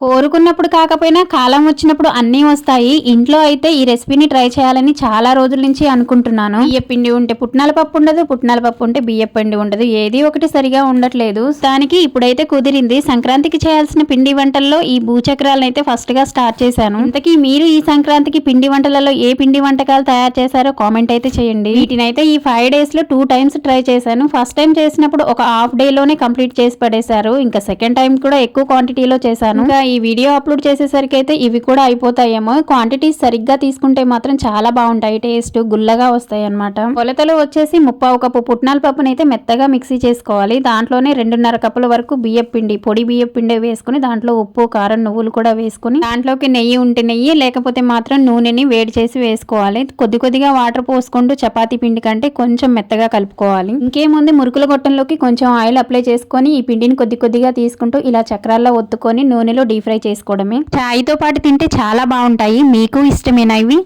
కోరుకున్నప్పుడు కాకపోయినా కాలం వచ్చినప్పుడు అన్నీ వస్తాయి. ఇంట్లో అయితే ఈ రెసిపీని ట్రై చేయాలని చాలా రోజుల నుంచి అనుకుంటున్నాను. బియ్య పిండి ఉంటే పుట్నాల పప్పు ఉండదు పుట్నాల పప్పు ఉంటే బియ్య పిండి ఉండదు. ఏది ఒకటి సరిగా ఉండట్లేదు. దానికి ఇప్పుడైతే కుదిరింది. సంక్రాంతికి చేయాల్సిన పిండి వంటల్లో ఈ భూచక్రాలను అయితే ఫస్ట్గా స్టార్ట్ చేశాను. ఇంతకీ మీరు ఈ సంక్రాంతికి పిండి వంటలలో ఏ పిండి వంటకాలు తయారు చేశారో కామెంట్ అయితే చేయండి. వీటినైతే ఈ ఫైవ్ డేస్లో టూ టైమ్స్ ట్రై చేశాను. ఫస్ట్ టైం చేసినప్పుడు ఒక హాఫ్ డే లోనే కంప్లీట్ చేసి పడేశారు. ఇంకా సెకండ్ టైం కూడా ఎక్కువ క్వాంటిటీలో చేశాను. ఇంకా ఈ వీడియో అప్లోడ్ చేసేసరికి అయితే ఇవి కూడా అయిపోతాయేమో. క్వాంటిటీ సరిగ్గా తీసుకుంటే మాత్రం చాలా బాగుంటాయి. టేస్ట్ గుల్లగా వస్తాయి అనమాట కొలతలు వచ్చేసి ముప్పావు కప్పు పుట్నాల పప్పునైతే అయితే మెత్తగా మిక్సీ చేసుకోవాలి. దాంట్లోనే రెండున్నర కప్పుల వరకు బియ్యం పిండి పొడి బియ్యం పిండి వేసుకుని దాంట్లో ఉప్పు కారం నువ్వులు కూడా వేసుకుని దాంట్లోకి నెయ్యి ఉంటే నెయ్యి లేకపోతే మాత్రం నూనెని వేడి చేసి వేసుకోవాలి. కొద్ది కొద్దిగా వాటర్ పోసుకుంటూ చపాతీ పిండి కంటే కొంచెం మెత్తగా కలుపుకోవాలి. ఇంకేముంది? మురుకుల గొట్టంలోకి కొంచెం ఆయిల్ అప్లై చేసుకొని ఈ పిండిని కొద్ది కొద్దిగా తీసుకుంటూ ఇలా చక్రాల్లో ఒత్తుకొని నూనెలో డీప్ ఫ్రై చేసుకోవడమే. చాయ్తో పాటు తింటే చాలా బాగుంటాయి. మీకు ఇష్టమేనా ఇవి?